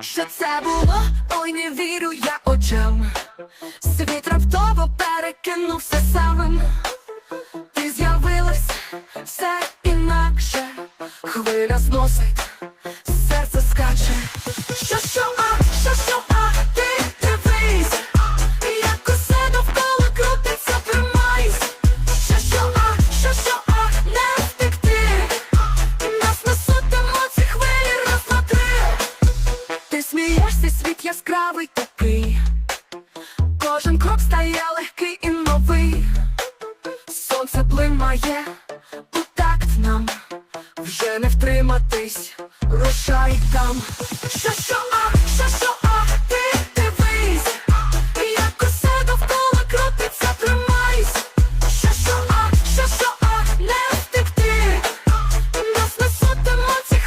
Що це було? Ой, не вірю я очам. Світ раптово перекинувся самим. Ти з'явилась все інакше. Хвиля зносить, яскравий такий. Кожен крок стає легкий і новий. Сонце плимає у такт нам. Вже не втриматись, рушай там.